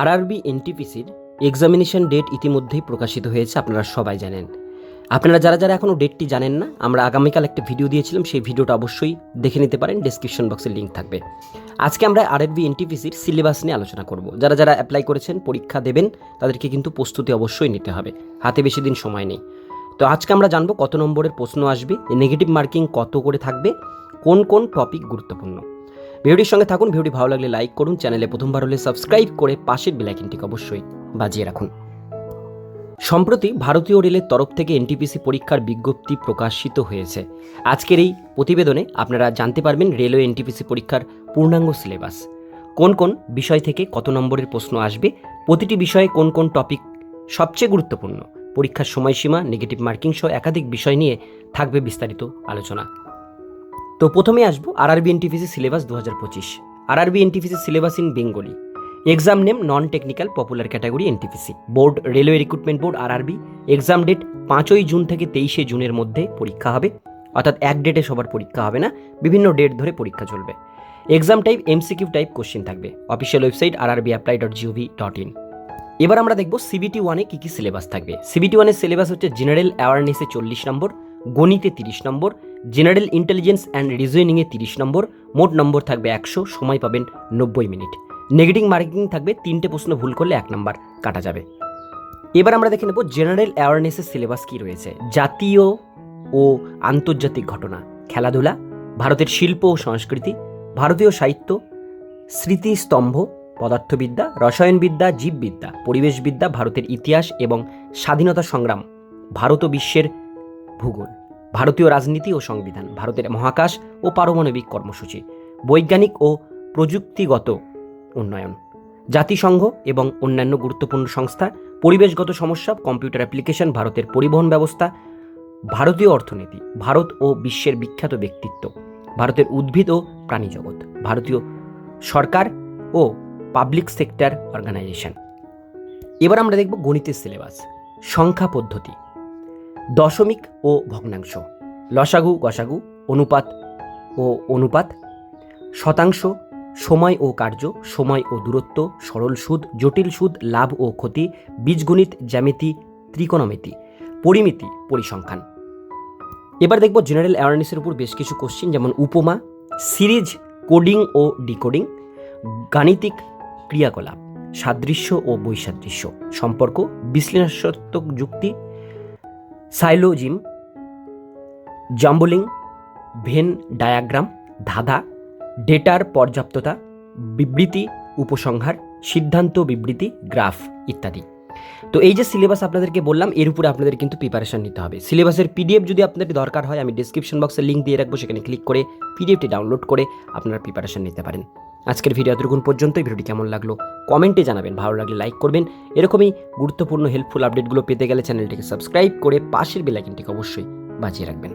RRB এনটিপিসির examination date ইতিমধ্যেই প্রকাশিত হয়েছে, আপনারা সবাই জানেন। আপনারা যারা যারা এখনও ডেটটি জানেন না, আমরা আগামীকাল একটা ভিডিও দিয়েছিলাম, সেই ভিডিওটা অবশ্যই দেখে নিতে পারেন ডিসক্রিপশন বক্সে লিঙ্ক থাকবে। আজকে আমরা আরআরবি এনটিপিসির সিলেবাস নিয়ে আলোচনা করব। যারা যারা অ্যাপ্লাই করেছেন, পরীক্ষা দেবেন, তাদেরকে কিন্তু প্রস্তুতি অবশ্যই নিতে হবে। হাতে বেশি দিন সময় নেই। তো আজকে আমরা জানব কত নম্বরের প্রশ্ন আসবে নেগেটিভ মার্কিং কত করে থাকবে, কোন কোন টপিক গুরুত্বপূর্ণ। ভিডিওটির সঙ্গে থাকুন, ভিডিওটি ভালো লাগলে লাইক করুন, চ্যানেলে প্রথমবার হলে সাবস্ক্রাইব করে পাশের বেলাইকিনটিকে অবশ্যই বাজিয়ে রাখুন। সম্প্রতি ভারতীয় রেলের তরফ থেকে এনটিপিসি পরীক্ষার বিজ্ঞপ্তি প্রকাশিত হয়েছে। আজকের এই প্রতিবেদনে আপনারা জানতে পারবেন রেলওয়ে এনটিপিসি পরীক্ষার পূর্ণাঙ্গ সিলেবাস কোন কোন বিষয় থেকে কত নম্বরের প্রশ্ন আসবে, প্রতিটি বিষয়ে কোন কোন টপিক সবচেয়ে গুরুত্বপূর্ণ, পরীক্ষার সময়সীমা নেগেটিভ মার্কিং সহ একাধিক বিষয় নিয়ে থাকবে বিস্তারিত আলোচনা। তো প্রথমে আসব আরআরবি এনটিপিসি সিলেবাস দু হাজার পঁচিশ। RRB NTPC syllabus in Bengali exam name non technical popular category NTPC board railway recruitment board RRB exam date পাঁচই জুন থেকে তেইশে জুনের মধ্যে পরীক্ষা হবে। অর্থাৎ এক ডেটে সবার পরীক্ষা হবে না, বিভিন্ন ডেট ধরে পরীক্ষা চলবে। Exam type MCQ type question থাকবে। Official website RRB apply dot G O V dot in এবার আমরা দেখব সিবিটি ওয়ানে কী কী সিলেবাস থাকবে। সিবিটি ওয়ানের সিলেবাস হচ্ছে জেনারেল অ্যাওয়ারনেসে চল্লিশ নম্বর। গণিতে তিরিশ নম্বর, জেনারেল ইন্টেলিজেন্স অ্যান্ড রিজনিংয়ে তিরিশ নম্বর, মোট নম্বর থাকবে একশো, সময় পাবেন নব্বই মিনিট। নেগেটিভ মার্কিং থাকবে, তিনটে প্রশ্ন ভুল করলে এক নম্বর কাটা যাবে। এবার আমরা দেখে নেব জেনারেল অ্যাওয়ারনেসের সিলেবাস কী রয়েছে। জাতীয় ও আন্তর্জাতিক ঘটনা, খেলাধুলা, ভারতের শিল্প ও সংস্কৃতি, ভারতীয় সাহিত্য, স্মৃতিস্তম্ভ, পদার্থবিদ্যা, রসায়নবিদ্যা, জীববিদ্যা, পরিবেশবিদ্যা, ভারতের ইতিহাস এবং স্বাধীনতা সংগ্রাম, ভারত ও বিশ্বের ভূগোল, ভারতীয় রাজনীতি ও সংবিধান, ভারতের মহাকাশ ও পারমাণবিক কর্মসূচি, বৈজ্ঞানিক ও প্রযুক্তিগত উন্নয়ন, জাতিসংঘ এবং অন্যান্য গুরুত্বপূর্ণ সংস্থা, পরিবেশগত সমস্যা, কম্পিউটার অ্যাপ্লিকেশন, ভারতের পরিবহন ব্যবস্থা, ভারতীয় অর্থনীতি, ভারত ও বিশ্বের বিখ্যাত ব্যক্তিত্ব, ভারতের উদ্ভিদ ও প্রাণী জগৎ, ভারতীয় সরকার ও পাবলিক সেক্টর অর্গানাইজেশন। এবার আমরা দেখব গণিতের সিলেবাস, সংখ্যা পদ্ধতি দশমিক ও ভগ্নাংশ। লসাগু, গসাগু, অনুপাত ও অনুপাত। শতাংশ, সময় ও কার্য, সময় ও দূরত্ব, সরল সুদ, জটিল সুদ, লাভ ও ক্ষতি, বীজগণিত, জ্যামিতি, ত্রিকোণমিতি, পরিমিতি, পরিসংখ্যান। এবার দেখব জেনারেল অ্যাওয়ারনেসের উপর বেশ কিছু কোশ্চেন যেমন উপমা, সিরিজ কোডিং ও ডিকোডিং গাণিতিক ক্রিয়াকলাপ, সাদৃশ্য ও বৈসাদৃশ্য, সম্পর্ক, বিশ্লেষণাত্মক যুক্তি সাইলোজিম, জাম্বলিং, ভেন ডায়াগ্রাম, ধাঁধা, ডেটার পর্যাপ্ততা, বিবৃতি, উপসংহার, সিদ্ধান্ত বিবৃতি, গ্রাফ ইত্যাদি। তো এই যে সিলেবাস আপনাদেরকে বললাম, এর উপরে আপনাদের কিন্তু প্রিপারেশন নিতে হবে। সিলেবাসের পিডিএফ যদি আপনাদের দরকার হয়, আমি ডিসক্রিপশন বক্সে লিঙ্ক দিয়ে রাখব, সেখানে ক্লিক করে পিডিএফটি ডাউনলোড করে আপনারা প্রিপারেশন নিতে পারেন। আজকের ভিডিও এতটুকুন পর্যন্ত ভিডিওটি কেমন লাগল কমেন্টে জানাবেন। ভালো লাগলে লাইক করবেন। এরকমই গুরুত্বপূর্ণ হেল্পফুল আপডেটগুলো পেতে গেলে চ্যানেলটিকে সাবস্ক্রাইব করে পাশের বেলাইকিনটিকে অবশ্যই বাঁচিয়ে রাখবেন।